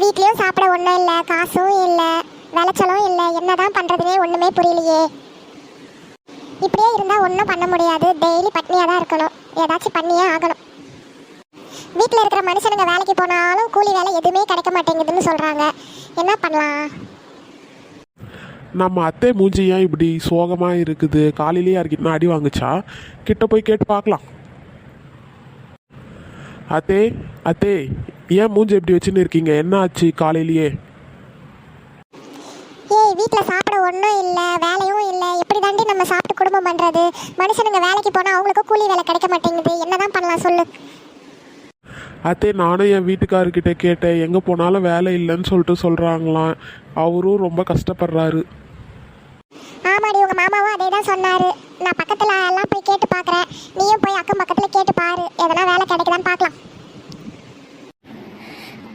வீட்லயும் சாப்பிட ஒன்றும் இல்லை காசும் இல்லை விளைச்சலும் இல்லை. என்னதான் பண்றதுனே ஒண்ணுமே புரியலையே. இப்படியே இருந்தா ஒன்றும் பண்ண முடியாது. டெய்லி பட்னியாக தான் இருக்கணும். ஏதாச்சும் பண்ணியே ஆகணும். வீட்டில் இருக்கிற மனுஷனுங்க வேலைக்கு போனாலும் கூலி வேலை எதுவுமே கிடைக்க மாட்டேங்குதுன்னு சொல்றாங்க. என்ன பண்ணலாம்? நம்ம அத்தை மூஞ்சி ஏன் இப்படி சோகமாக இருக்குது? காலையிலேயே யாருக்கிட்ட அடி வாங்குச்சா? கிட்ட போய் கேட்டு பார்க்கலாம். அத்தே அத்தே ஏன் மூஞ்சி எப்படி வச்சுன்னு இருக்கீங்க? என்ன ஆச்சு காலையிலேயே? ஏய் வீட்டில் சாப்பிட ஒன்றும் இல்லை வேலையும் இல்லை. எப்படி தாண்டி நம்ம சாப்பிட்டு குடும்பம் பண்ணுறது மனுஷனுங்க வேலைக்கு போனால் அவங்களுக்கும் கூலி வேலை கிடைக்க மாட்டேங்குது. என்னதான் பண்ணலாம் சொல்லு. அத்தே நானும் என் வீட்டுக்காரர்கிட்ட கேட்டேன். எங்கே போனாலும் வேலை இல்லைன்னு சொல்லிட்டு சொல்கிறாங்களாம் அவரும் ரொம்ப கஷ்டப்படுறாரு. ஆமாடி உங்கள் மாமாவும் அதே தான் சொன்னார். நான் பக்கத்தில் எல்லாம் போய் கேட்டு பார்க்குறேன் நீயும் போய் அக்கம் பக்கத்தில் கேட்டு பாரு. எதனா வேலை கிடைக்குதான்னு பார்க்கலாம்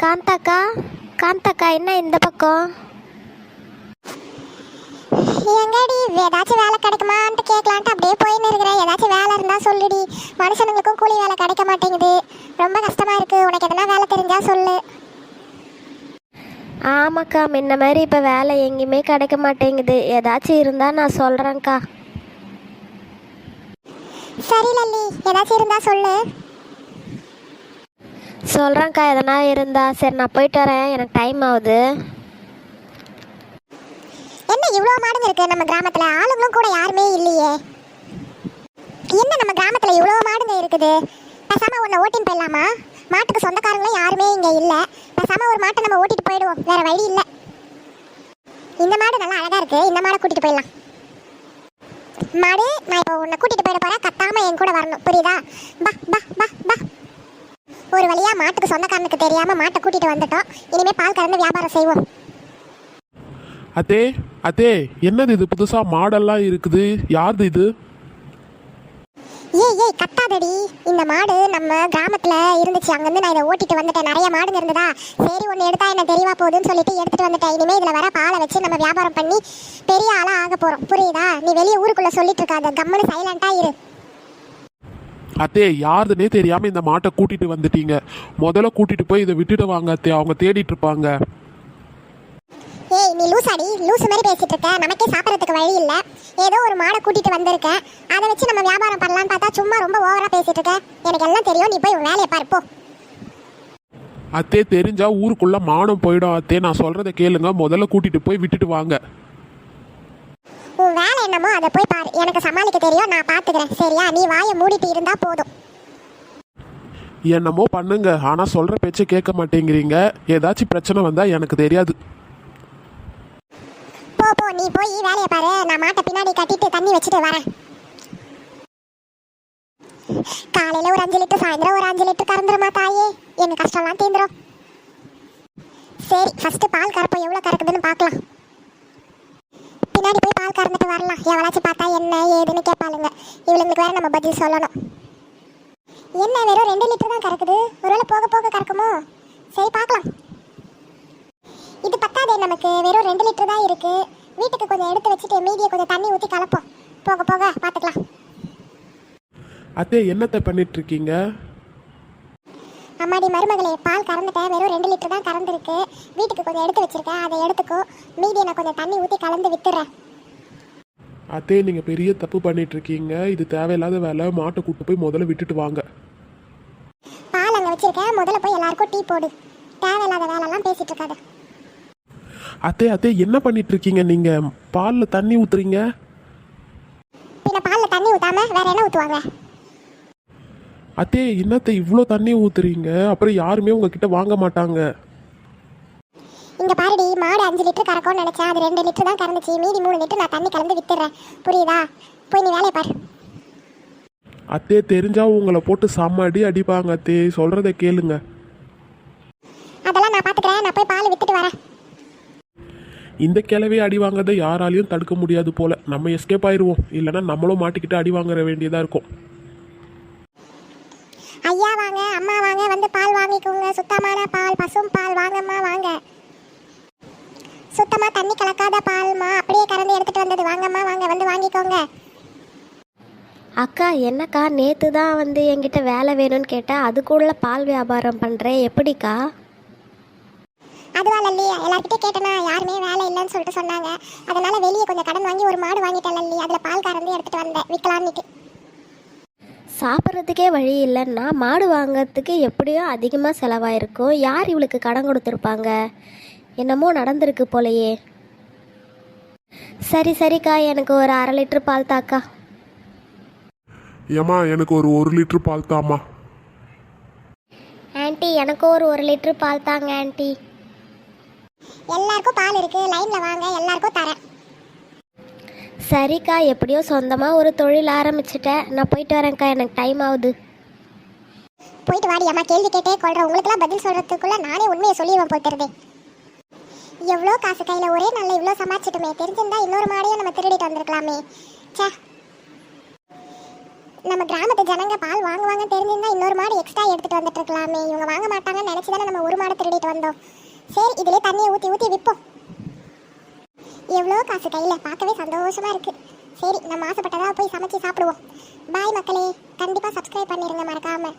காந்தாக்கா? காந்தாக்கா என்ன இந்த பக்கம்? எங்கடி ஏதாச்சும் வேலை கிடைக்குமான்ட்டு கேட்கலான்ட்டு அப்படியே போயின்னு இருக்கிறேன். ஏதாச்சும் வேலை இருந்தால் சொல்லுடி. மனுஷனுங்களுக்கும் கூலி வேலை கிடைக்க மாட்டேங்குது. ரொம்ப கஷ்டமாக இருக்குது உனக்கு எதனா வேலை தெரிஞ்சா சொல்லு. ஆமாக்கா முன்ன மாதிரி இப்போ வேலை எங்கேயுமே கிடைக்க மாட்டேங்குது. ஏதாச்சும் இருந்தால் நான் சொல்கிறேன்க்கா சரி லல்லி ஏதாச்சும் இருந்தால் சொல்லு. சொல்கிறேன்க்கா எதனா இருந்தா. சரி நான் போயிட்டு வரேன். எனக்கு டைம் ஆகுது. என்ன இவ்வளோ மாடுங்க இருக்கு நம்ம கிராமத்தில்? ஆளுங்களும் கூட யாருமே இல்லையே. என்ன நம்ம கிராமத்தில் இவ்வளோ மாடுங்க இருக்குது? பசாமல் ஒன்றை ஓட்டின்னு போயிடலாமா? மாட்டுக்கு சொந்தக்காரங்களும் யாருமே இங்கே இல்லை. பேசாம ஒரு மாட்டை நம்ம ஓட்டிட்டு போயிடுவோம். வேற வழி இல்லை. இந்த மாடு நல்லா அழகாக இருக்குது இந்த மாடை கூட்டிகிட்டு போயிடலாம். மாடு நான் இப்போ உன்னை கூட்டிகிட்டு போயிட போகிறேன் கத்தாமல் என் கூட வரணும். புரியுதா? பா பா பா பா ஒரு வழியா மாட்டுக்கு சொந்தக்காரனுக்கு தெரியாம மாட்டை கூட்டிட்டு வந்துட்டோம். இனிமே பால் கறந்து வியாபாரம் செய்வோம். அத்தே அத்தே என்னது இது? புதுசாக மாடெல்லாம் இருக்குது. யாருது இது? ஏய் ஏய் கத்தாதடி. இந்த மாடு நம்ம கிராமத்துல இருந்துச்சு. அங்கிருந்து நான் இதை ஓட்டிட்டு வந்துட்டேன். நிறைய மாடுங்க இருந்ததா? சரி ஒன்று எடுத்தா என்ன தெரியவா போகுதுன்னு சொல்லிட்டு எடுத்துட்டு வந்துட்டேன். இனிமே இதுல வர பாலை வச்சு நம்ம வியாபாரம் பண்ணி பெரிய ஆளா ஆக போறோம். புரியுதா? நீ வெளியே ஊருக்குள்ள சொல்லிட்டு இருக்காத. கம்முன்னு சைலண்டா இரு. அத்தே யாருதுன்னே தெரியாமல் இந்த மாட்டை கூட்டிட்டு வந்துட்டீங்க. முதல்ல கூட்டிட்டு போய் இதை விட்டுட்டு வாங்க அத்தே அவங்க தேடிட்டு இருப்பாங்க. ஏய் நீ லூசாடி லூசு மாதிரி பேசிட்டு இருக்க. நமக்கே சாப்பிட்றதுக்கு வழி இல்ல. ஏதோ ஒரு மாடை கூட்டிட்டு வந்திருக்க. அதை வச்சு நம்ம வியாபாரம் பண்ணலாம்னு பார்த்தா சும்மா ரொம்ப ஓவரா பேசிட்டு இருக்க. எனக்கு எல்லாம் தெரியும்? நீ போய் உன் வேலையை பாரு போ. அத்தே தெரிஞ்சா ஊருக்குள்ள மானம் போயிடும் அத்தே. நான் சொல்றத கேளுங்க. முதல்ல கூட்டிட்டு போய் விட்டுட்டு வாங்க. உன் வேலை என்னமோ அதை போய் எனக்கு சமாளிக்க தெரியும் நான் பாத்துக்கிறேன். சரியா? நீ வாயை மூடிட்டு இருந்தா போதும். என்னமோ பண்ணுங்க. ஆனா சொல்ற பேச்சை கேட்க மாட்டேங்கிறீங்க. ஏதாச்சும் பிரச்சனை வந்தா எனக்கு தெரியாது. போ போ. நீ போய் வேலையை பாரு. நான் மாட்டை பின்னாடி கட்டிட்டு தண்ணி வச்சுட்டு வரேன். காலையில ஒரு அஞ்சு லிட்டர் சாயந்தரம் ஒரு அஞ்சு லிட்டர் கறந்துருமா தாயே? எங்க கஷ்டம்லாம் தீந்துரும். சரி ஃபர்ஸ்ட் பால் கறப்போம். எவ்வளவு கறக்குதுன்னு பார்க்கலாம். பால் கறந்துட்டு வரலாம். எவளாச்சும் பார்த்தா என்ன ஏதுன்னு கேட்பாளுங்க. இவளுங்களுக்கு வேற நம்ம பதில் சொல்லணும். என்ன வெறும் ரெண்டு லிட்டர் தான் கறக்குது? ஒருவேளை போக போக கறக்குமோ? சரி பார்க்கலாம். இது பத்தாதே நமக்கு. வெறும் ரெண்டு லிட்டர் தான் இருக்கு. வீட்டுக்கு கொஞ்சம் எடுத்து வச்சுட்டு மீதியை கொஞ்சம் தண்ணி ஊற்றி கலப்போம். போக போக பார்த்துக்கலாம். அத்தே என்னத்தை பண்ணிட்டு இருக்கீங்க அம்மாடி மருமகளே பால் கறந்துட்டேன். வெறும் ரெண்டு லிட்டர் தான் கறந்துருக்கு. வீட்டுக்கு கொஞ்சம் எடுத்து வச்சிருக்கேன். அதை எடுத்துக்கோ. மீதியை நான் கொஞ்சம் தண்ணி ஊற்றி கலந்து வித்துறேன். அத்தே நீங்க பெரிய தப்பு பண்ணிட்டு இருக்கீங்க இது தேவையில்லாத வேலை. மாட்டை கூட்டு போய் முதல்ல விட்டுட்டு வாங்க. பால் அங்கே வச்சிருக்கேன். முதல்ல போய் எல்லாருக்கும் டீ போடு. தேவையில்லாத வேலைலாம் பேசிட்டு இருக்காத அத்தே அத்தே என்ன பண்ணிட்டு இருக்கீங்க நீங்க? பால்ல தண்ணி ஊத்துறீங்க? பின்ன பாலில் தண்ணி ஊற்றாம வேற என்ன ஊற்றுவாங்க அத்தே என்னத்தை இவ்வளோ தண்ணி ஊத்துறீங்க? அப்புறம் யாருமே உங்ககிட்ட வாங்க மாட்டாங்க. இங்க பாருடி மாடு அஞ்சு லிட்டர் கறக்கும்னு நினைச்சேன். அது ரெண்டு லிட்டர் தான் கறந்துச்சு. மீதி மூணு லிட்டர் நான் தண்ணி கலந்து வித்துறேன். புரியுதா? போய் நீ வேலையை பாரு. அத்தே தெரிஞ்சா உங்களை போட்டு செம்ம அடி அடிப்பாங்க அத்தே. சொல்றத கேளுங்க. அதெல்லாம் நான் பார்த்துக்கிறேன் நான் போய் பால் வித்துட்டு வரேன். இந்த கிளவி அடி வாங்குறதை யாராலையும் தடுக்க முடியாது போல. நம்ம எஸ்கேப் ஆயிருவோம். இல்லைன்னா நம்மளும் மாட்டிக்கிட்டு அடி வாங்குற வேண்டியதா இருக்கும். ஐயா வாங்க அம்மா வாங்க வந்து பால் வாங்கிக்கோங்க. சுத்தமான பால் பசும் பால் வாங்கம்மா வாங்க. சுத்தமா தண்ணி கலக்காத பால்மா அப்படியே கறந்து எடுத்துட்டு வந்தது. வாங்கம்மா வாங்க வந்து வாங்கிக்கோங்க. அக்கா என்னக்கா நேற்று தான் வந்து என்கிட்ட வேலை வேணும்னு கேட்டேன் அதுக்குள்ள பால் வியாபாரம் பண்ணுறேன் எப்படிக்கா? லல்லி எல்லார்கிட்டயும் கேட்டேனா யாருமே வேலை இல்லைன்னு சொல்லிட்டு சொன்னாங்க. அதனால வெளியே கொஞ்சம் கடன் வாங்கி ஒரு மாடு வாங்கிட்டேன் லல்லி. அதில் பால் கறந்து எடுத்துட்டு வந்தேன். விற்கலான்னுட்டு சாப்பிட்றதுக்கே வழி இல்லைன்னா மாடு வாங்குறதுக்கு எப்படியோ அதிகமாக செலவாயிருக்கும். யார் இவளுக்கு கடன் கொடுத்துருப்பாங்க? என்னமோ நடந்திருக்கு போலையே. சரி சரிக்கா எனக்கு ஒரு அரை லிட்டர் பால் தாக்கா. ஏம்மா எனக்கு ஒரு ஒரு லிட்டர் பால் தாம்மா. ஆன்ட்டி எனக்கும் ஒரு ஒரு லிட்டர் பால் தாங்க ஆன்ட்டி எல்லாருக்கும் பால் இருக்கு. லைன்ல வாங்க எல்லாருக்கும் தரேன். சரிக்கா எப்படியோ சொந்தமாக ஒரு தொழில் ஆரம்பிச்சிட்டேன் நான் போயிட்டு வரேன்க்கா எனக்கு டைம் ஆகுது. போயிட்டு வாடி அம்மா கேள்வி கேட்டே கொள்றேன் உங்களுக்குலாம் பதில் சொல்றதுக்குள்ள நானே உண்மையை சொல்லிடுவேன் போட்டுருது எவ்வளோ காசு கையில்? ஒரே நாள்ல இவ்வளோ சமாளிச்சிட்டுமே தெரிஞ்சிருந்தா இன்னொரு மாடையும் நம்ம திருடிட்டு வந்திருக்கலாமே. சே நம்ம கிராமத்து ஜனங்க பால் வாங்குவாங்க தெரிஞ்சிருந்தா இன்னொரு மாடு எக்ஸ்ட்ரா எடுத்துகிட்டு வந்துட்டு இருக்கலாமே இவங்க வாங்க மாட்டாங்கன்னு நினச்சி தானே நம்ம ஒரு மாடு திருடிட்டு வந்தோம். சரி இதிலே தண்ணியை ஊற்றி ஊற்றி விற்போம் எவ்வளோ காசு கையில்? பார்க்கவே சந்தோஷமாக இருக்குது சரி நம்ம ஆசைப்பட்டதாக போய் சமைச்சு சாப்பிடுவோம். பாய் மக்களே. கண்டிப்பாக சப்ஸ்கிரைப் பண்ணிடுங்க மறக்காமல்